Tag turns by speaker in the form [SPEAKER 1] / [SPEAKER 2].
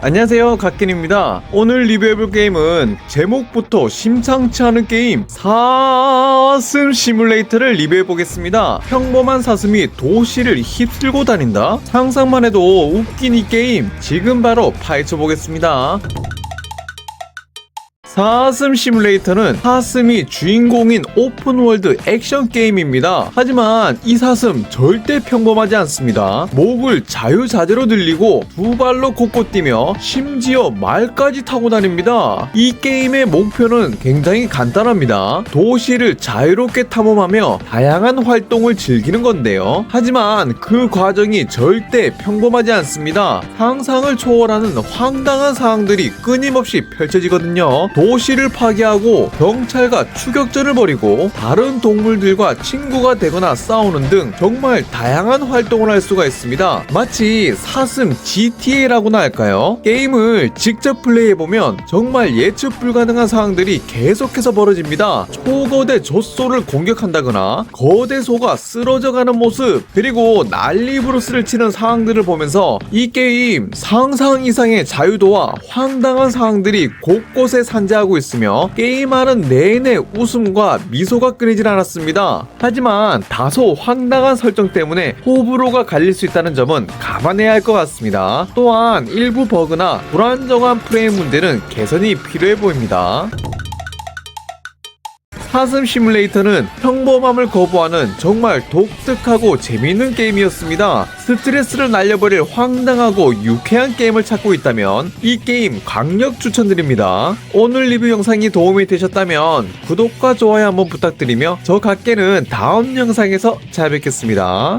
[SPEAKER 1] 안녕하세요 갓긴입니다. 오늘 리뷰해볼 게임은 제목부터 심상치 않은 게임 사슴 시뮬레이터를 리뷰해보겠습니다. 평범한 사슴이 도시를 휩쓸고 다닌다? 상상만 해도 웃긴 이 게임. 지금 바로 파헤쳐보겠습니다 사슴 시뮬레이터는 사슴이 주인공인 오픈월드 액션 게임입니다. 하지만 이 사슴 절대 평범하지 않습니다. 목을 자유자재로 늘리고 두 발로 곳곳 뛰며 심지어 말까지 타고 다닙니다. 이 게임의 목표는 굉장히 간단합니다. 도시를 자유롭게 탐험하며 다양한 활동을 즐기는 건데요. 하지만 그 과정이 절대 평범하지 않습니다. 상상을 초월하는 황당한 상황들이 끊임없이 펼쳐지거든요. 도 시를 파괴하고 경찰과 추격전을 벌이고 다른 동물들과 친구가 되거나 싸우는 등 정말 다양한 활동을 할 수가 있습니다. 마치 사슴 GTA라고나 할까요? 게임을 직접 플레이해보면 정말 예측 불가능한 상황들이 계속해서 벌어집니다. 초거대 젖소를 공격한다거나 거대 소가 쓰러져가는 모습 그리고 난리브루스를 치는 상황들을 보면서 이 게임 상상 이상의 자유도와 황당한 상황들이 곳곳에 산재 하고 있으며 게임하는 내내 웃음과 미소가 끊이질 않았습니다. 하지만 다소 황당한 설정 때문에 호불호가 갈릴 수 있다는 점은 감안해야 할 것 같습니다. 또한 일부 버그나 불안정한 프레임 문제는 개선이 필요해 보입니다. 사슴 시뮬레이터는 평범함을 거부하는 정말 독특하고 재미있는 게임이었습니다. 스트레스를 날려버릴 황당하고 유쾌한 게임을 찾고 있다면 이 게임 강력 추천드립니다. 오늘 리뷰 영상이 도움이 되셨다면 구독과 좋아요 한번 부탁드리며 저 각계는 다음 영상에서 찾아뵙겠습니다.